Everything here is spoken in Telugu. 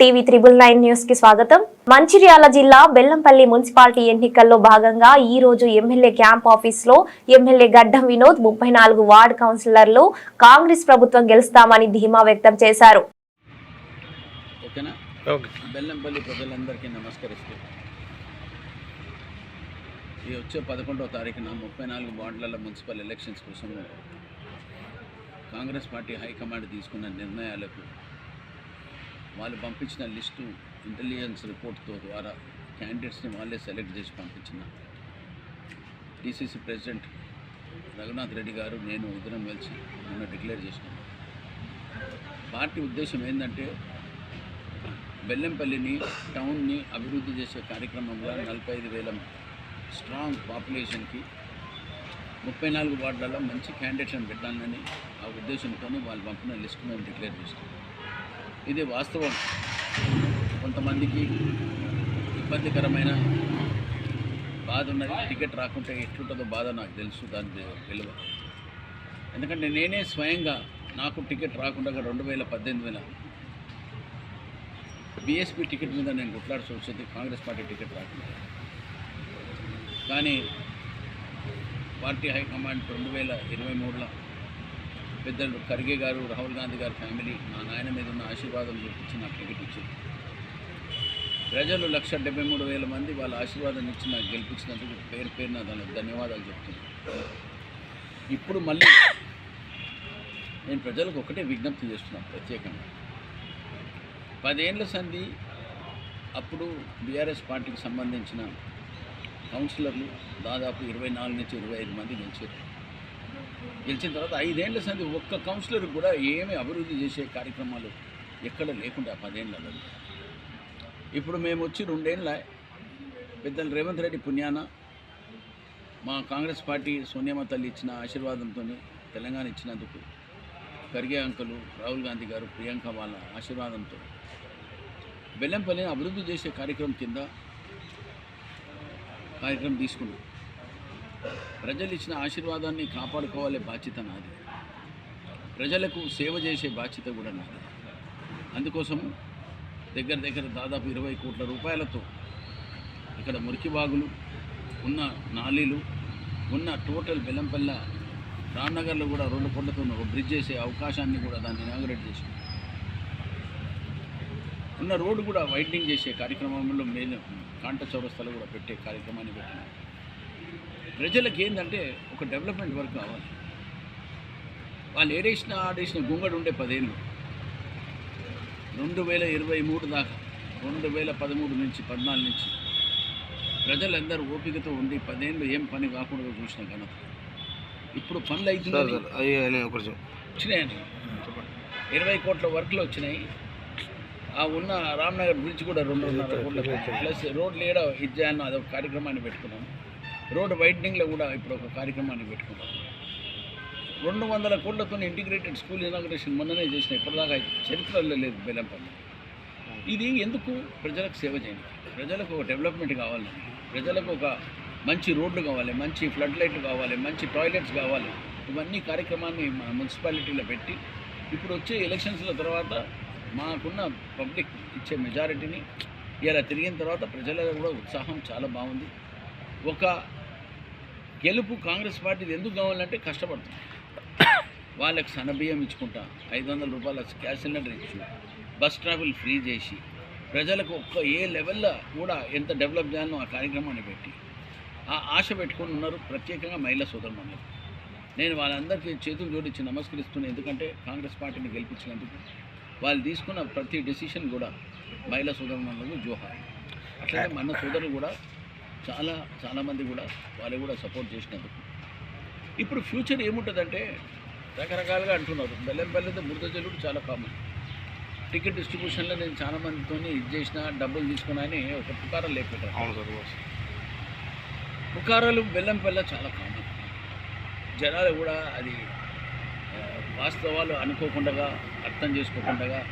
టీవీ త్రిబుల్ నైన్ న్యూస్కి స్వాగతం. మంచిర్యాల జిల్లా బెల్లంపల్లి మున్సిపాలిటీ ఎన్నికల్లో భాగంగా ఈ రోజు ఎమ్మెల్యే క్యాంప్ ఆఫీస్లో ఎమ్మెల్యే గడ్డం వినోద్ ముప్పై నాలుగు వార్డు కౌన్సిలర్లు కాంగ్రెస్ ప్రభుత్వం గెలుస్తామని ధీమా వ్యక్తం చేశారు. ఓకేనా? ఓకే. బెల్లంపల్లి ప్రజలందరికీ నమస్కరిస్తూ. ఈ వచ్చే పదకొండవ తారీఖున ముప్పై నాలుగు వార్డుల మున్సిపల్ ఎలక్షన్స్ కోసం కాంగ్రెస్ పార్టీ హైకమాండ్ తీసుకున్న నిర్ణయాలకు వాళ్ళు పంపించిన లిస్టు ఇంటెలిజెన్స్ రిపోర్ట్తో ద్వారా క్యాండిడేట్స్ని వాళ్ళే సెలెక్ట్ చేసి పంపించిన. డిసిసి ప్రెసిడెంట్ రఘునాథ్ రెడ్డి గారు నేను ఇద్దరం కలిసి నిన్న డిక్లేర్ చేసినాం. పార్టీ ఉద్దేశం ఏంటంటే బెల్లంపల్లిని టౌన్ని అభివృద్ధి చేసే కార్యక్రమంలో నలభై ఐదు వేల స్ట్రాంగ్ పాపులేషన్కి ముప్పై నాలుగు వార్డులలో మంచి క్యాండిడేట్స్ని పెట్టాలని ఆ ఉద్దేశంతో వాళ్ళు పంపిన లిస్ట్ మేము డిక్లేర్ చేస్తాం ఇది వాస్తవం. కొంతమందికి ఇబ్బందికరమైన బాధ ఉన్నది టికెట్ రాకుంటే ఎట్లుంటుందో బాధ నాకు తెలుసు దాని విలువ ఎందుకంటే నేనే స్వయంగా నాకు టికెట్ రాకుండా రెండు వేల పద్దెనిమిది వేల బీఎస్పీ టికెట్ మీద నేను కొట్లాడాల్సి వచ్చింది కాంగ్రెస్ పార్టీ టికెట్ రాకుండా. కానీ పార్టీ హైకమాండ్ రెండు వేల ఇరవై మూడులో పెద్దలు ఖర్గే గారు రాహుల్ గాంధీ గారి ఫ్యామిలీ నా నాయన మీద ఉన్న ఆశీర్వాదం చూపించి నాకు టికెట్ ఇచ్చింది ప్రజలు లక్ష డెబ్బై మూడు వేల మంది వాళ్ళ ఆశీర్వాదం ఇచ్చి నాకు గెలిపించినందుకు పేరు పేరున దానికి ధన్యవాదాలు చెప్తున్నాను. ఇప్పుడు మళ్ళీ నేను ప్రజలకు ఒకటే విజ్ఞప్తి చేస్తున్నాను ప్రత్యేకంగా. పదేళ్ళ సంధి అప్పుడు బీఆర్ఎస్ పార్టీకి సంబంధించిన కౌన్సిలర్లు దాదాపు ఇరవై నాలుగు నుంచి ఇరవై ఐదు మంది గెలిచారు. గెలిచిన తర్వాత ఐదేళ్ళ సంధి ఒక్క కౌన్సిలర్ కూడా ఏమి అభివృద్ధి చేసే కార్యక్రమాలు ఎక్కడ లేకుండా పదేళ్ళలో ఇప్పుడు మేము వచ్చి రెండేళ్ళ పెద్దలు రేవంత్ రెడ్డి పుణ్యాన మా కాంగ్రెస్ పార్టీ సోనియామ తల్లి ఇచ్చిన ఆశీర్వాదంతో తెలంగాణ ఇచ్చినందుకు ఖర్గే అంకలు రాహుల్ గాంధీ గారు ప్రియాంక వాళ్ళ ఆశీర్వాదంతో బెల్లంపల్లిని అభివృద్ధి చేసే కార్యక్రమం కింద కార్యక్రమం తీసుకున్నాం. ప్రజలు ఇచ్చిన ఆశీర్వాదాన్ని కాపాడుకోవాలి బాధ్యత నాది. ప్రజలకు సేవ చేసే బాధ్యత కూడా నాది. అందుకోసం దగ్గర దగ్గర దాదాపు ఇరవై కోట్ల రూపాయలతో ఇక్కడ మురికి బాగులు ఉన్న నాలీలు ఉన్న టోటల్ బెల్లంపల్ల రామ్నగర్లో కూడా రెండు కోట్లతో ఒక బ్రిడ్జ్ చేసే అవకాశాన్ని కూడా దాన్ని ఇనాగరేట్ చేసింది. ఉన్న రోడ్డు కూడా వైడనింగ్ చేసే కార్యక్రమంలో మెయిన్ కాంట చౌరస్తాలో కూడా పెట్టే కార్యక్రమాన్ని పెట్టినాం ప్రజలకు ఏంటంటే ఒక డెవలప్మెంట్ వర్క్ కావాలి. వాళ్ళు ఏడేసిన ఆడేసిన గుంగడు ఉండే పదేళ్ళు. రెండు వేల ఇరవై మూడు దాకా రెండు వేల పదమూడు నుంచి పద్నాలుగు నుంచి ప్రజలందరూ ఓపికతో ఉండి పదేళ్ళు ఏం పని కాకుండా చూసిన ఘనత. ఇప్పుడు పనులు అవుతున్నాయి కొంచెం వచ్చినాయని ఇరవై కోట్ల వర్క్లు వచ్చినాయి. ఆ ఉన్న రామ్నగర్ బ్రిడ్జ్ కూడా రెండున్నర కోట్ల ప్లస్ రోడ్ లేడ ఇచ్చాను అదొక కార్యక్రమాన్ని పెట్టుకున్నాం. రోడ్ వైడనింగ్లో కూడా ఇప్పుడు ఒక కార్యక్రమాన్ని పెట్టుకున్నాం. రెండు వందల కోళ్ళతో ఇంటిగ్రేటెడ్ స్కూల్ ఇనాగ్రేషన్ మొన్ననే చేసిన ఇప్పటిదాకా చరిత్రలో లేదు బెల్లంపల్లి. ఇది ఎందుకు? ప్రజలకు సేవ చేయండి. ప్రజలకు ఒక డెవలప్మెంట్ కావాలి. ప్రజలకు ఒక మంచి రోడ్లు కావాలి మంచి ఫ్లడ్ లైట్లు కావాలి మంచి టాయిలెట్స్ కావాలి. ఇవన్నీ కార్యక్రమాన్ని మా మున్సిపాలిటీలో పెట్టి ఇప్పుడు వచ్చే ఎలక్షన్స్ల తర్వాత మాకున్న పబ్లిక్ ఇచ్చే మెజారిటీని ఇలా తిరిగిన తర్వాత ప్రజలలో కూడా ఉత్సాహం చాలా బాగుంది. ఒక గెలుపు కాంగ్రెస్ పార్టీది ఎందుకు కావాలంటే కష్టపడుతుంది వాళ్ళకి సన్నబియ్యం ఇచ్చుకుంటా ఐదు వందల రూపాయల గ్యాస్ సిలిండర్ ఇచ్చు బస్ ట్రావెల్ ఫ్రీ చేసి ప్రజలకు ఒక్క ఏ లెవెల్లో కూడా ఎంత డెవలప్ చేయాలో ఆ కార్యక్రమాన్ని పెట్టి ఆ ఆశ పెట్టుకొని ఉన్నారు ప్రత్యేకంగా మహిళా సోదరులు నేను వాళ్ళందరికీ చేతులు జోడించి నమస్కరిస్తున్నాను ఎందుకంటే కాంగ్రెస్ పార్టీని గెలిపించినందుకు. వాళ్ళు తీసుకున్న ప్రతి డెసిషన్ కూడా మహిళా సోదరులకు జోహార్. అట్లాగే మన సోదరులు కూడా చాలా చాలామంది కూడా వాళ్ళు కూడా సపోర్ట్ చేసినందుకు. ఇప్పుడు ఫ్యూచర్ ఏముంటుందంటే రకరకాలుగా అంటున్నారు. బెల్లంపల్లితో బురద జల్లుడు చాలా కామన్ టికెట్ డిస్ట్రిబ్యూషన్లో నేను చాలా మందితో ఇది చేసిన డబ్బులు తీసుకున్నా అని ఒక సార్ బాస్ పుకారాలు బెల్లంపల్ల చాలా కామన్ జనాలు కూడా అది వాస్తవాలు అనుకోకుండా అర్థం చేసుకోకుండా